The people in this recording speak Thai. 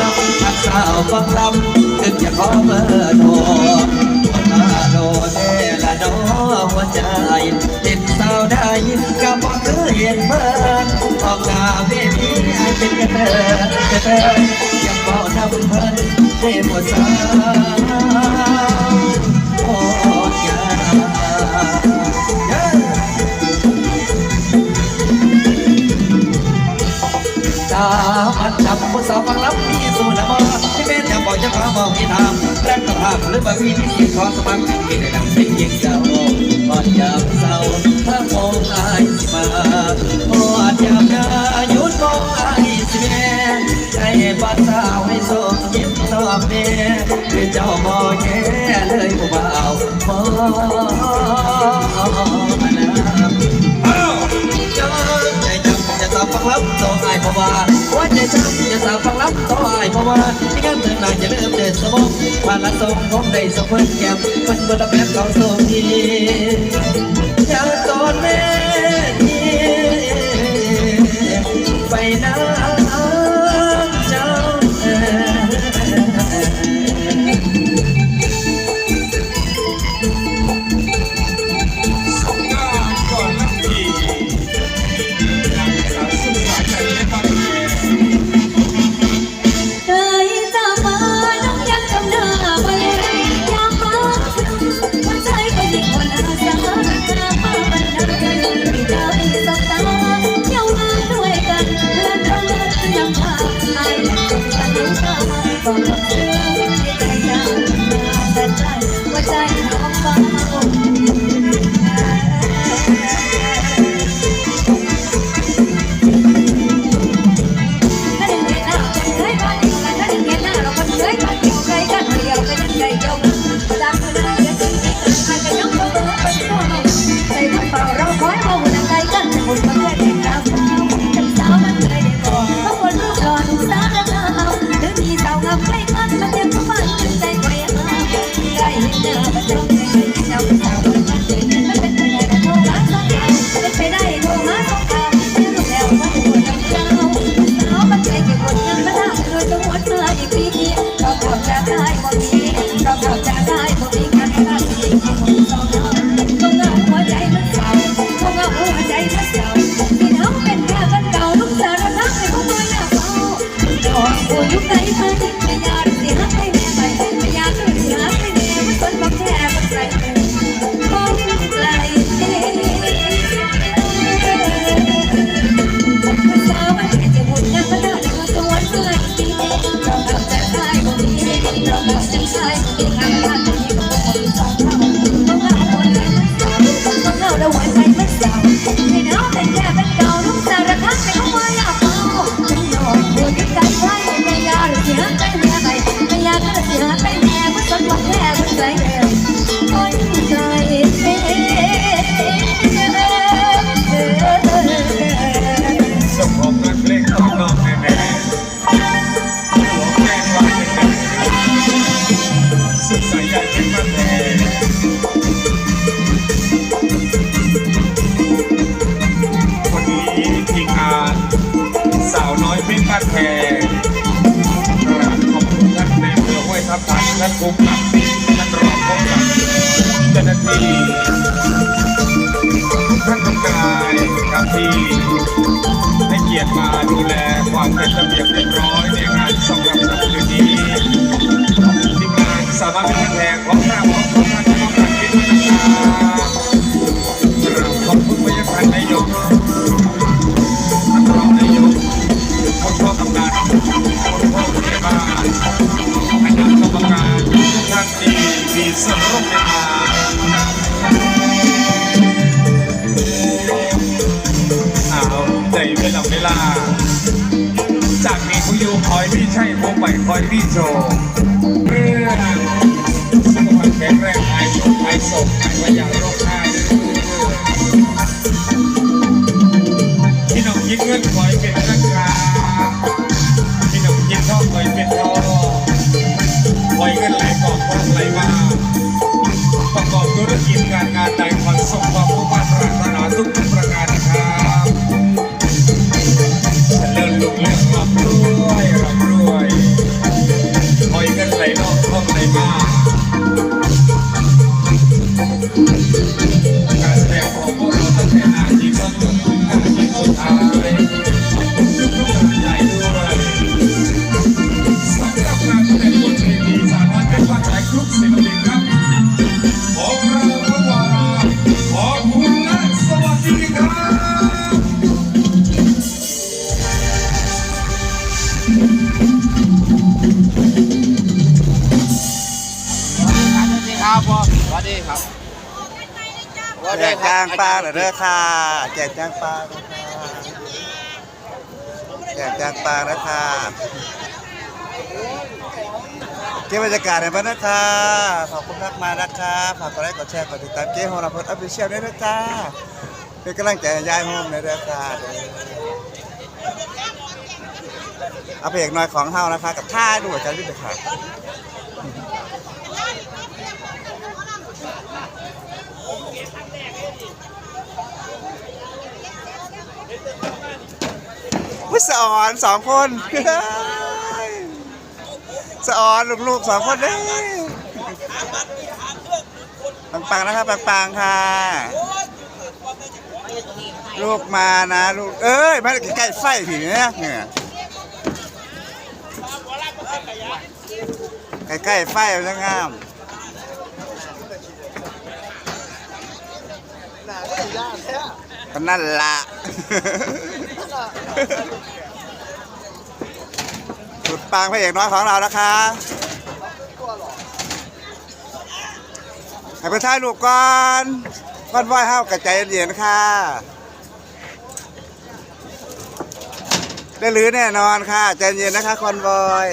นำทักสาวฟังลำถึงจะขอเบอร์โทรมาโดนเอละน้อหัวใจเป็นสาวได้ก็บอกเคยเห็นเพิ่นออกหน้าเวทีให้เป็นกันเด้อเด้อยังบอกนำเพิ่นให้หมดสาวโอ้ยา จามันจับผู้สาวฟังรับมีสูนมาที่เป็นจะบอกจะขอบอกที่ทำแรกกต่างหากหรือบ่มีที่สิขอสมัครที่ได้นำสิ่งยิ่งเจ้าก่อนยามเศร้าถ้ามองอายมา ว่าว่าใจจำจะสาวฟังรับต่ออายเพราะว่าที่งานเธอหนายจะเริ่มเดินสมองผ่านละสมของได้สมเพื่อนแก้มมันบนระเบียบเขาสมที หั ทีมงานสาวน้อยเพชรบ้านแพงกราบขอบคุณท่านในเมืองห้วยทับทันท่านภูมิกับท่านรองผู้กำกับเจ้าหน้าที่ท่านทุกายครับที่ให้เกียรติมาดูแลความเป็นระเบียบเรียบร้อยในงานสำหรับค่ำคืนนี้ทีมงานสามารถเป็นแทนของทาของท่านที่ต้องการที่จะข ใช่ผู้ไปคอยพี่โชว์เรื่องสุขภาพแข็งแรงหายโศกหายโศกหายพยาโรคหายพี่น้องยินเงินคอยเป็นราคาพี่น้องยินทองคอยเป็นทองคอยเงินไหลกอบคนไหลมาประกอบธุรกิจการงานใด แจกจางปลาเหรอเด้อค่ะแจกจางปลาเด้อค่ะแจกจางปลานะค่ะเก็บบรรยากาศในบ้านนะคะขอบคุณมากมายนะคะฝากกดไลค์กดแชร์กดติดตามเจ๊ของเราเพื่อออฟฟิเชียลด้วยนะจ๊ะเป็นกำลังใจให้ยายโฮมในเด้อค่ะเด้อเอาเพลงหน่อยของเฮานะคะกับท่าด้วยจ้าพี่เด็กค่ะ ผู้สอนสองคนสอนลูกๆสองคนเด้ปังๆนะครับปังๆค่ะ ลูกมานะลูกเอ้ยมาใกล้ไฟผีเนี่ยเนี่ยใกล้ๆไฟมันจะงามก็นั่นละ สุดปังพระเอกน้อยของเรานะคะ ให้ไปถ่ายรูปก่อนก้อนว้อยเฮากระใจเย็นๆค่ะ ได้หรือแน่นอนค่ะ ใจเย็นนะคะคอนวอย